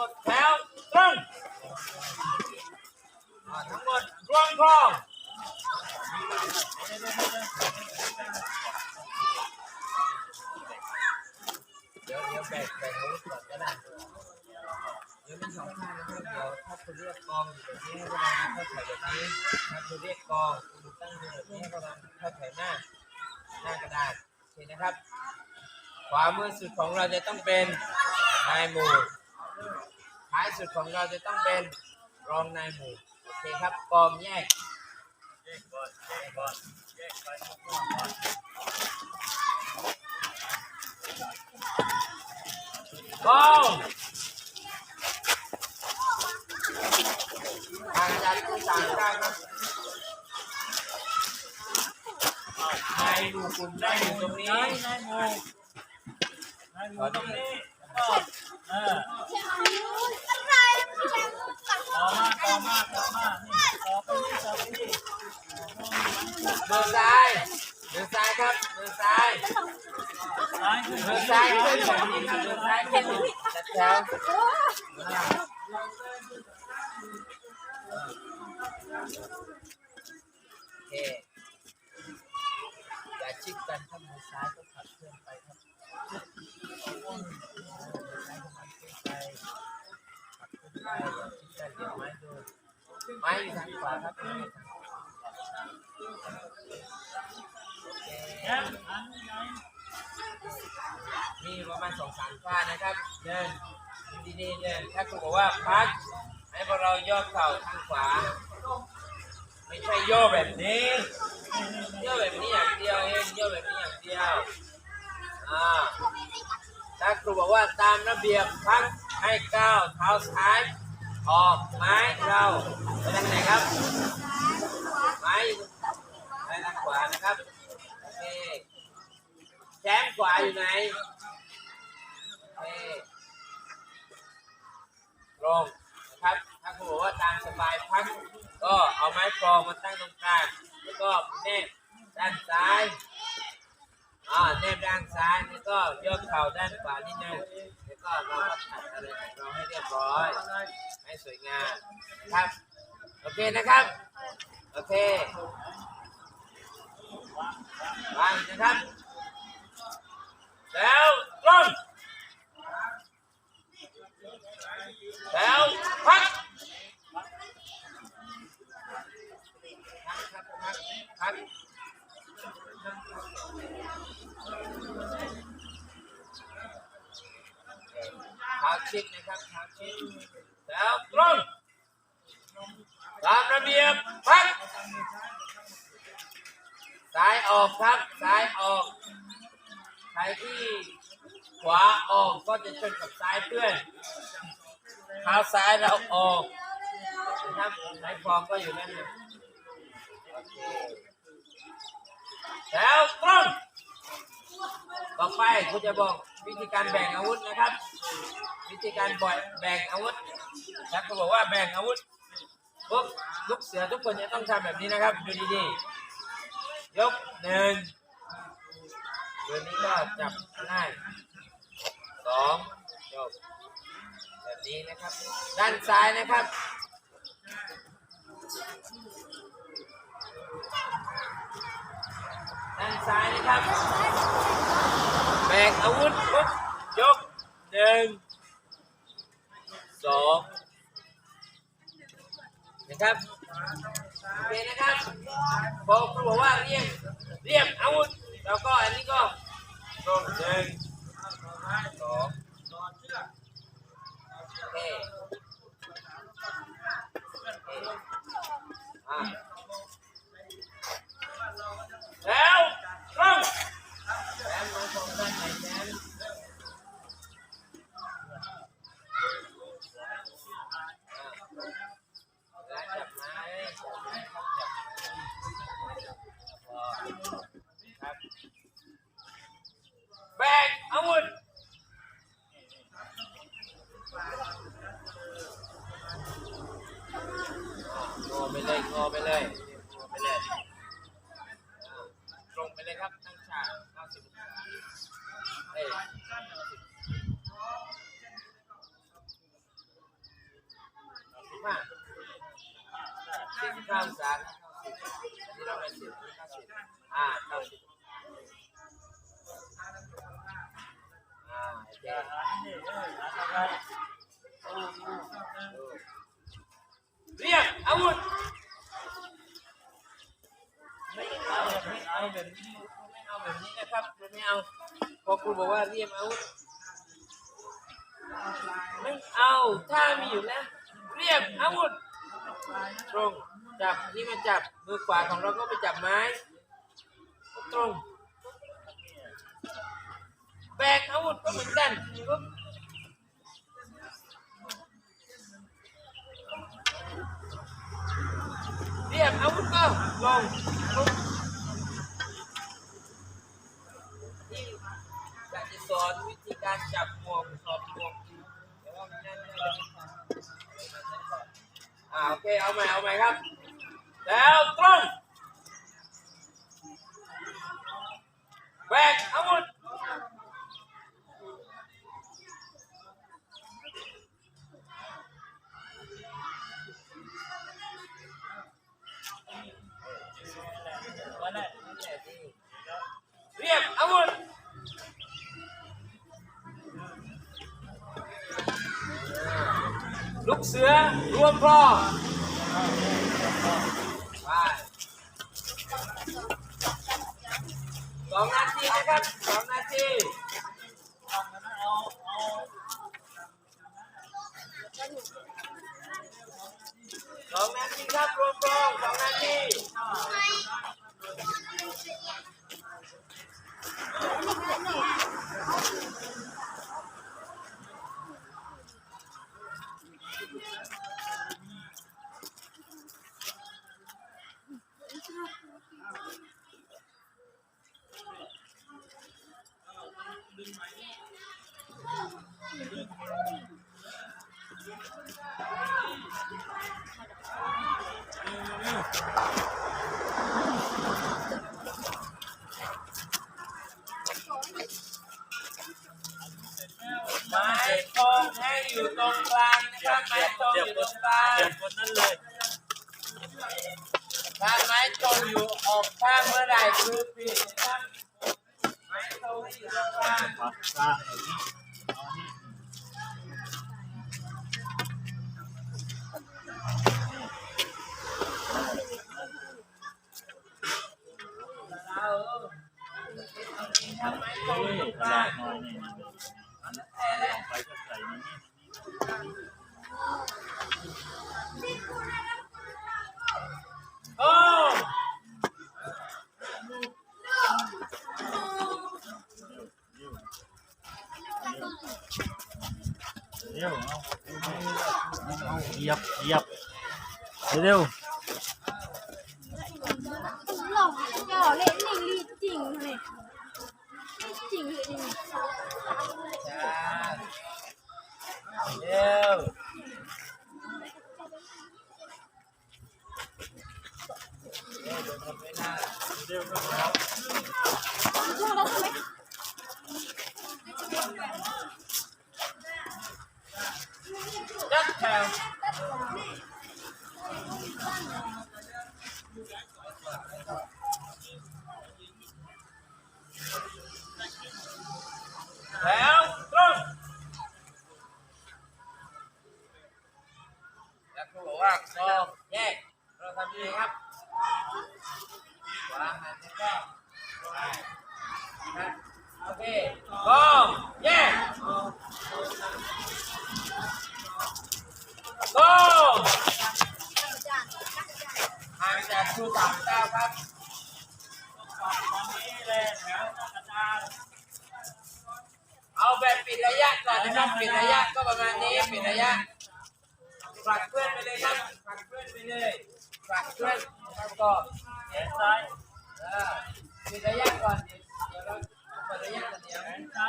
มดแถวตรงอ่าทั้งหมดรวมพร้อมเดี๋ยวเดี๋ยวแบ่งแบ่งอาวุธก่อนก็ได้เดี๋ยวมีสองข้างนะครับเดี๋ยวถ้าคุณเรียกกองอยู่แบบนี้ให้ประมาณเข้าแถวแบบนี้ถ้าคุณเรียกกองคุณตั้งอยู่แบบนี้ให้ประมาณเข้าแถวหน้าหน้ากระดานโอเคนะครับ ขวามือสุดของเราจะต้องเป็นนายหมู่ ท้ายสุดของเราจะต้องเป็นรองนายหมู่โอเคครับกองแยกแยกก่อนแยกก่อนแยกไปก่อนกองทางอาจารย์ต้องสั่งได้ครับนายหมู่คุณได้อยู่ตรงนี้นายหมู่นายหมู่ตรงนี้ ก็เอออะไรไม่ใช่กันต่อมาต่อมาต่อมานี่ต่อไปนี่ต่อไปนี่มือซ้ายมือซ้ายครับมือซ้ายซ้ายขึ้นมือซ้ายขึ้นแบบนี้ครับมือซ้ายขึ้นจัดแถวโอเค ชิดกันถ้ามือซ้ายก็ขับเคลื่อนไปครับมือซ้ายก็ขับเคลื่อนไปขับเคลื่อนไปอย่าชิดกันเดี๋ยวไม้โดนไม้อยู่ทางขวาครับมีประมาณสองสามฝ้านะครับ เดินดีๆเดินถ้าคุณบอกว่าพักให้พวกเราย่อเข่าทางขวา ไม่ใช่ย่อแบบนี้ย่อแบบนี้อย่างเดียวเองย่อแบบนี้อย่างเดียวอ่าถ้าครูบอกว่าตามระเบียบพักให้ก้าวเท้าซ้ายออกไม้เราไปทางไหนครับ ไม้ไปทางขวานะครับโอเคแชมขวาอยู่ไหนโอเคลงนะครับ ถ้าบอกว่าตามสบายพักก็เอาไม้กรองมาตั้งตรงกลางแล้วก็แนบด้านซ้ายอ่าแนบด้านซ้ายแล้วก็ยกเข่าด้านขวานิดนึงแล้วก็เราก็ถัดอะไรของเราให้เรียบร้อย ให้สวยงามนะครับโอเคนะครับโอเควางนะครับ แล้วลงแล้วพักพักครับ พักพักเท้าชิดนะครับเท้าชิดแล้วตรงตามระเบียบพักซ้ายออกครับซ้ายออกใครที่ขวาออกก็จะชนกับซ้ายเพื่อนเท้าซ้ายเราออกนะครับไม้ฟองก็อยู่นั่นเลย แล้วตรงต่อไปคุณจะบอกวิธีการแบ่งอาวุธนะครับ วิธีการบ่อยแบ่งอาวุธแล้วก็บอกว่าแบ่งอาวุธปุ๊บลูกเสือทุกคนจะต้องทำแบบนี้นะครับดูดีๆยกหนึ่งตัวนี้ก็จับง่ายสองยกแบบนี้นะครับ ด้านซ้ายนะครับ ด้านซ้ายนะครับแบกอาวุธปุ๊บยกหนึ่งสองนะครับโอเคนะครับพอครูบอกว่าเรียกเรียกอาวุธแล้วก็อันนี้ก็ลงหนึ่งสองโอเคอ่า นไหนแชมป์ แบกอาวุธงอไปเลยงอไปเลยงอไปเลยอ่าตรงไปเลย ครับตั้งฉาก90องศาเอ้ยมา45องศานะ90ที่เราไปสิบ90อ่า90อ่าเคนี่เอออะไรโอ้โหเรียกอาวุธ ไม่เอาแบบนี้ไม่เอาแบบนี้นะครับไม่เอาพอครูบอกว่าเรียกอาวุธไม่เอาถ้ามีอยู่แล้วเรียกอาวุธตรงจับนี่มาจับมือขวาของเราก็ไปจับไม้ตรงแบกอาวุธก็เหมือนกันเรียกอาวุธก็ลงปุ๊บ อนวิธีการจับหมวกสอดหมวกแต่ว่ามันแน่นไม่ได้อ่าโอเคเอาใหม่เอาใหม่ครับ แล้วตรงแบกอาวุธเรียกอาวุธ ลูกเสือรวมพ่อไปสองนาทีนะครับสองนาทีสองนาทีครับรวมพร้อมสองนาทีไม้ทองให้อยู่ตรงกลางนะครับ ไม้ทองอยู่ตรงกลางเดี๋ยวคนนั้นเลย ถ้าไม้ทองอยู่ออกข้างเมื่อไหร่คือผิดนะครับไม้ทองให้อยู่ตรงกลางปักตาเอานี่เออาทำไมตรงนี่อยู่ตกลาลาง เอาแบบปิดระยะก่อนนะครับปิดระยะก็ประมาณนี้ปิดระยะฝากเพื่อนไปเลยครับฝากเพื่อนไปเลยฝากเพื่อนแล้วก็แขนซ้ายปิดระยะก่อนเดี๋ยวเดี๋ยวเราปิดระยะกันเดี๋ยวแขนซ้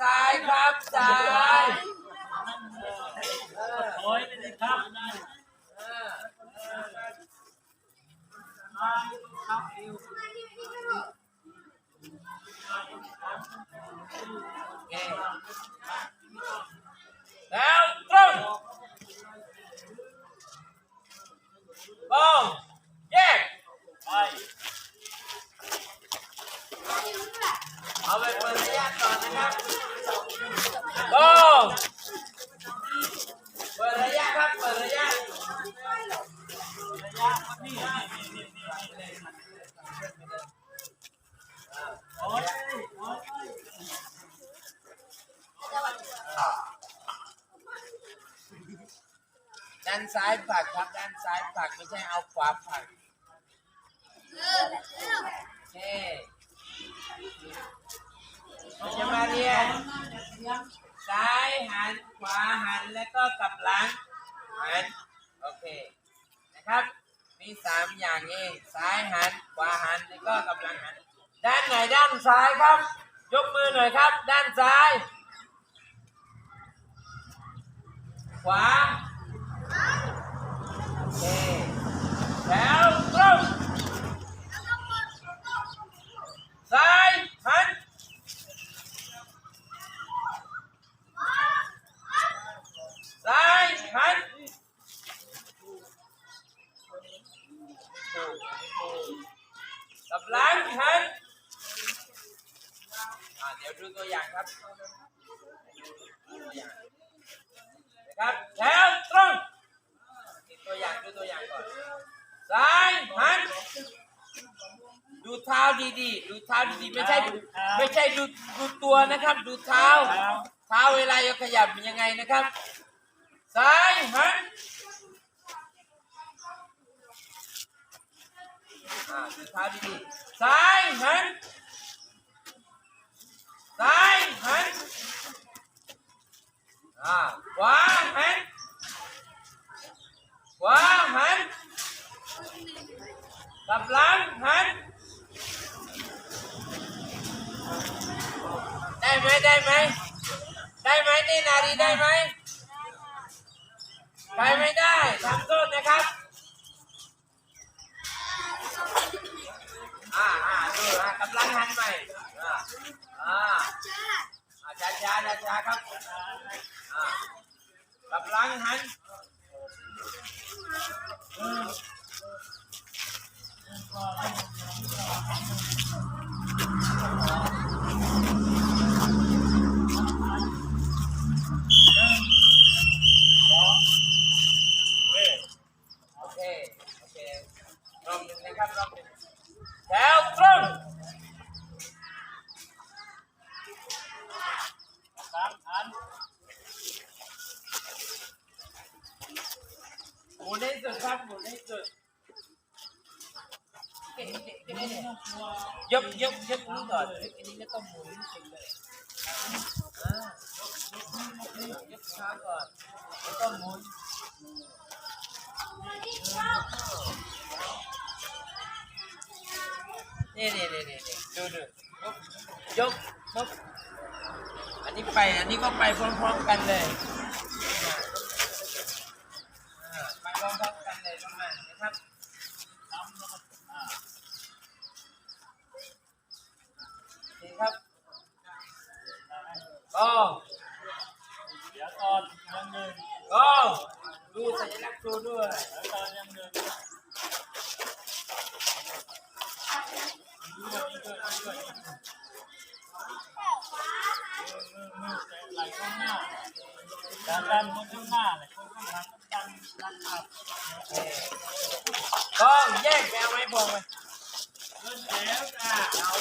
ซ้ายครับซ้ายถอยไปเลยครับเออครับเอวโอเคแล้ วตรงตรงแยก ไป เอาไปเปิดระยะก่อนนะครับตรงเปิดระยะครับ เปิดระยะ ระยะนี่นี่นี่นี่นี่นี่ถอยถอย ด้านซ้ายผลักครับด้านซ้ายผลักไม่ใช่เอาขวาผลักเคเราจะมาเรียนซ้ายหันขวาหันแล้วก็กลับหลังหันโอเคนะครับ สามอย่างเองซ้ายหัน ขวาหัน แล้วก็กลับหลังหัน ด้านไหนด้านซ้ายครับ ยกมือหน่อยครับ ด้านซ้าย ขวาโอเคแล้วตรงซ้ายหัน ซ้ายหัน กำลังหันอ่าเดี๋ยวดูตัวอย่างครับนะครับแล้วตรงนี่ตัวอย่างดูตัวอย่างก่อนซ้ายหันดูเท้าดีๆ ดูเท้าดีๆ ไม่ใช่ดูไม่ใช่ดูดูตัวนะครับ ดูเท้า เท้าเวลายกขยับเป็นยังไงนะครับ ซ้ายหัน อ่าดูเท้าดีๆซ้ายหันซ้ายหันอ่าขวาหันขวาหันกลับหลังหันได้ไหมได้ไหมได้ไหมนี่นาดีได้ไหมไปไม่ได้ทำโทษนะครับ อ่าอ่าดูอะกำลังหันใหม่อ่าอ่าอ่าช้าช้า ช้าช้าครับอ่ากำลังหันโอเคโอเครอบหนึ่งนะครับรอบหนึ่งแถวตรง สามพัน หมุนให้สุดครับหมุนให้สุด ยกยกยกนี้ก่อนอันนี้แล้วก็หมุนให้สุดเลยอ่ายกขาก่อนแล้วก็หมุนนี่นี่นี่นี่ดูดูยกยกยกอันนี้ไปอันนี้ก็ไปพร้อมๆกันเลย ดันคนข้างแยกแนวไมพงเลแล้วจ้ะเอา